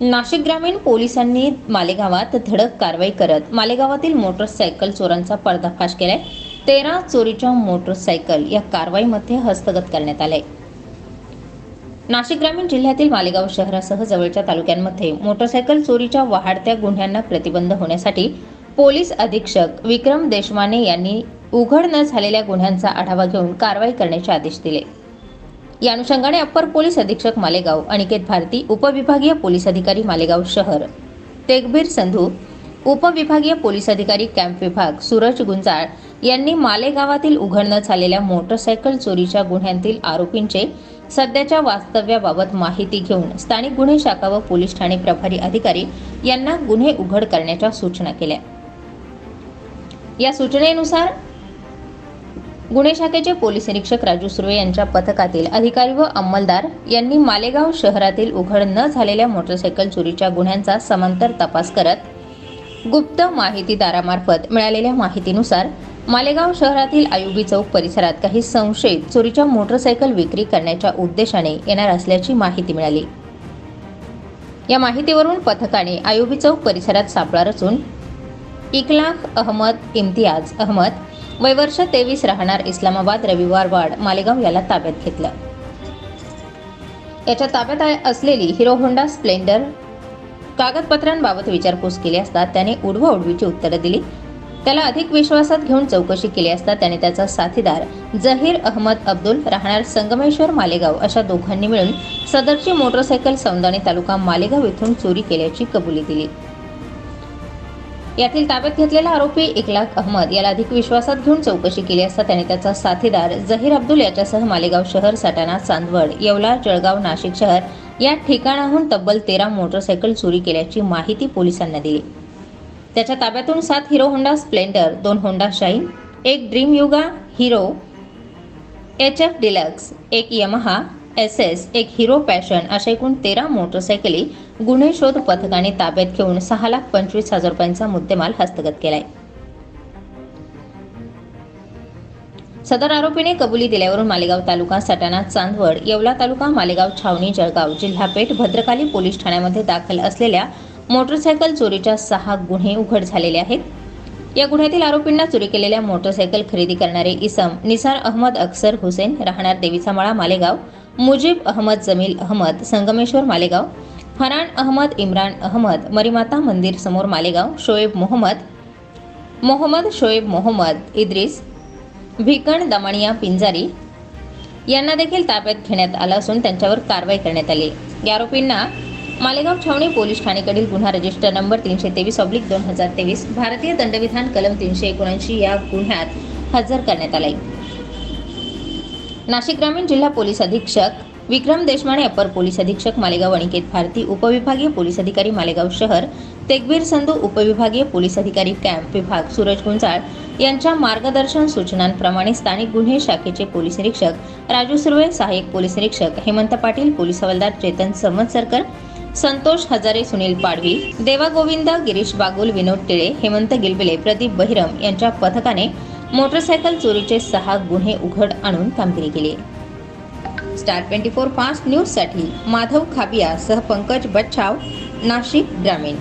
नाशिक ग्रामीण पोलिसांनी मालेगावात धडक कारवाई करत मालेगावातील मोटरसायकल चोरांचा पर्दाफाश केलाय. तेरा चोरीच्या मोटरसायकल या कारवाईमध्ये हस्तगत करण्यात आले नाशिक ग्रामीण जिल्ह्यातील मालेगाव शहरासह जवळच्या तालुक्यांमध्ये मोटरसायकल चोरीच्या वाढत्या गुन्ह्यांना प्रतिबंध होण्यासाठी पोलीस अधीक्षक विक्रम देशमाने यांनी उघड न झालेल्या गुन्ह्यांचा आढावा घेऊन कारवाई करण्याचे आदेश दिले. या अनुषंगाने अप्पर पोलीस अधीक्षक मालेगाव अनिकेत भारती उपविभागीय पोलीस अधिकारी मालेगाव शहर. तेगबीर संधू उपविभागीय पोलीस अधिकारी कॅम्प विभाग सूरज गुंजाळ यांनी मालेगावातील उघड न झालेल्या मोटरसायकल चोरीच्या गुन्ह्यांतील आरोपींचे सध्याच्या वास्तव्याबाबत माहिती घेऊन स्थानिक गुन्हे शाखा व पोलीस ठाणे प्रभारी अधिकारी यांना गुन्हे उघड करण्याच्या सूचना केल्या. या सूचनेनुसार गुन्हे शाखेचे पोलीस निरीक्षक राजू सुर्वे यांच्या पथकातील अधिकारी व अंमलदार यांनी मालेगाव शहरातील उघड न झालेल्या मोटरसायकल चोरीच्या गुन्ह्यांचा समांतर तपास करत गुप्त माहितीदारामार्फत मिळालेल्या माहितीनुसार मालेगाव शहरातील आयुबी चौक परिसरात काही संशयित चोरीच्या मोटरसायकल विक्री करण्याच्या उद्देशाने येणार असल्याची माहिती मिळाली. या माहितीवरून पथकाने आयुबी चौक परिसरात सापळा रचून इकलाख अहमद इम्तियाज अहमद वयवर्ष तेवीस राहणार इस्लामाबाद रविवार वाड मालेगाव याला ताब्यात घेतलं. याच्या ताब्यात असलेली हिरो होंडा स्प्लेंडर. कागदपत्रांबाबत विचारपूस केली असता त्याने उडवा उडवीची उत्तरं दिली. त्याला अधिक विश्वासात घेऊन चौकशी केली असता त्याने त्याचा साथीदार जहीर अहमद अब्दुल राहणार संगमेश्वर मालेगाव अशा दोघांनी मिळून सदरची मोटरसायकल सौंदाणी तालुका मालेगाव येथून चोरी केल्याची कबुली दिली. यातील ताब्यात घेतलेला आरोपी इकलाक अहमद याला अधिक विश्वासात घेऊन चौकशी केली असता त्याने त्याचा साथीदार जहीर अब्दुल याच्यासह मालेगाव शहर सटाणा चांदवड येवला जळगाव नाशिक शहर या ठिकाणाहून तब्बल तेरा मोटरसायकल चोरी केल्याची माहिती पोलिसांना दिली. त्याच्या ताब्यातून सात हिरो होंडा स्प्लेंडर दोन होंडा शाईन एक Dream Yuga Hero H F Deluxe एक यमहा एस एस एक हिरो पॅशन अशा एकूण तेरा मोटरसायकली गुन्हे शोध पथकाने ताब्यात घेऊन सहा लाख पंचवीस हजार रुपयांचा मुद्देमाल हस्तगत केलाय. सदर आरोपीने कबुली दिल्यावरून मालेगाव तालुका सटाणा चांदवड येवला तालुका मालेगाव छावणी जळगाव जिल्हा पेठ भद्रकाली पोलीस ठाण्यामध्ये दाखल असलेल्या मोटरसायकल चोरीच्या सहा गुन्हे उघड झालेले आहेत. या गुन्ह्यातील आरोपींना चोरी केलेल्या मोटरसायकल खरेदी करणारे इसम निसार अहमद अक्सर हुसेन राहणार देवीचा मळा मालेगाव मुजीब अहमद जमील अहमद संगमेश्वर मालेगाव फरान अहमद इम्रान अहमद मरीमाता मंदिर समोर मालेगाव शोएब मोहम्मद मोहम्मद शोएब मोहम्मद इद्रिस भिकण दमाणिया पिंजारी यांना देखील ताब्यात घेण्यात आलं असून त्यांच्यावर कारवाई करण्यात आली. या आरोपींना मालेगाव छावणी पोलीस ठाणेकडील गुन्हा रजिस्टर नंबर तीनशे तेवीस ऑब्लिक दोन हजार तेवीस भारतीय दंडविधान कलम तीनशे एकोणऐंशी या गुन्ह्यात हजर करण्यात आले नाशिक ग्रामीण जिल्हा पोलीस अधीक्षक विक्रम देशमाने अपर पोलीस अधीक्षक मालेगाव अनिकेत भारती उपविभागीय पोलीस अधिकारी मालेगाव शहर तेगबीर संधू उपविभागीय पोलीस अधिकारी कॅम्प विभाग सूरज गुंजाळ यांच्या मार्गदर्शन सूचनांप्रमाणे स्थानिक गुन्हे शाखेचे पोलीस निरीक्षक राजू सुर्वे सहाय्यक पोलीस निरीक्षक हेमंत पाटील पोलीस हवालदार चेतन सरकर संतोष हजारे सुनील पाडवी देवा गोविंद गिरीश बागुल विनोद टिळे हेमंत गिलबिले प्रदीप बहिरम यांच्या पथकाने मोटरसायकल चोरीचे सहा गुन्हे उघड आणून कामगिरी केली. स्टार ट्वेंटी फोर फास्ट न्यूजसाठी माधव खाबिया सह पंकज बच्छाव नाशिक ग्रामीण.